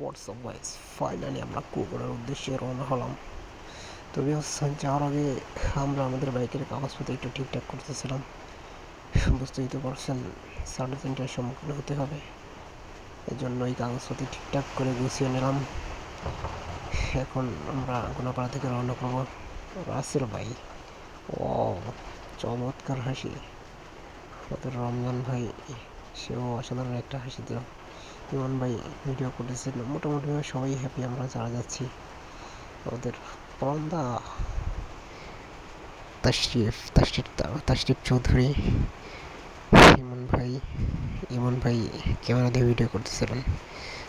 WhatsApp guys finally আমরা কুকুরের উদ্দেশ্যে রওনা হলাম। তবে যাওয়ার আগে আমরা আমাদের বাইকের কাগজপত্র একটু ঠিকঠাক করতেছিলাম। বুঝতেই তো পারছেন সাড়ে তিনটার সম্মুখীন হতে হবে। এই জন্য এই কাগজপত্র ঠিকঠাক করে গুছিয়ে নিলাম। এখন আমরা গোনাপাড়া থেকে রওনা করব রাসেল ভাই। ও চমৎকার হাসি। আমাদের রমজান ভাই, সেও অসাধারণ একটা হাসি দিল। ইমন ভাই ভিডিও করেছেন মোটামুটি সবাই হ্যাপি আমরা যারা যাচ্ছি। আমাদের পরন্দা তাশরিফ তাশরিফ তাশরিফ চৌধুরী, ইমন ভাই ইমন ভাই ক্যামেরা দিয়ে ভিডিও করতেছিলেন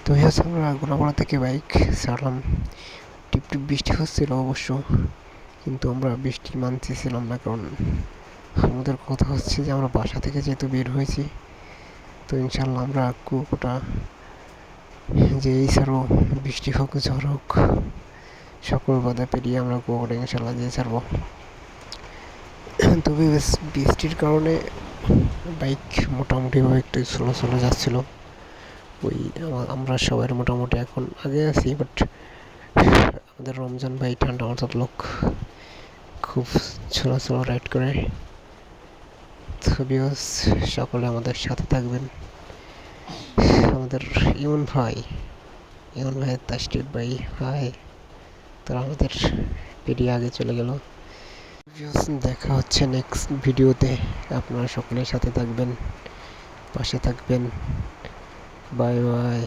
তো হচ্ছে আমরা গোনাপাড়া থেকে বাইক ছাড়লাম। টিপ টিপ বৃষ্টি হচ্ছিল অবশ্য, কিন্তু আমরা বৃষ্টি মানতেছিলাম না কারণ আমাদের কথা হচ্ছে যে আমরা বাসা থেকে যেহেতু বের হয়েছি, তো ইনশাল্লাহ আমরা কুয়োটা যে এই ছাড়বো বৃষ্টি হোক, ঝড় হোক, সকল বাধা পেরিয়ে আমরা কুয়োটা ইনশাল্লাহ দিয়ে ছাড়বো তবে বৃষ্টির কারণে বাইক মোটামুটিভাবে একটু স্লো স্লো যাচ্ছিল। ওই আমরা সবাই মোটামুটি এখন আগে আছি বাট আমাদের রমজান ভাই ঠান্ডা মাথার লোক খুব স্লো স্লো রাইড করে ছবিও সকলে আমাদের সাথে থাকবেন। আমাদের ইমন ভাই ইমন ভাই তাস্টির ভাই ভাই তো আমাদের ভিডিও আগে চলে গেল। দেখা হচ্ছে নেক্সট ভিডিওতে আপনারা সকলের সাথে থাকবেন, পাশে থাকবেন। Bye bye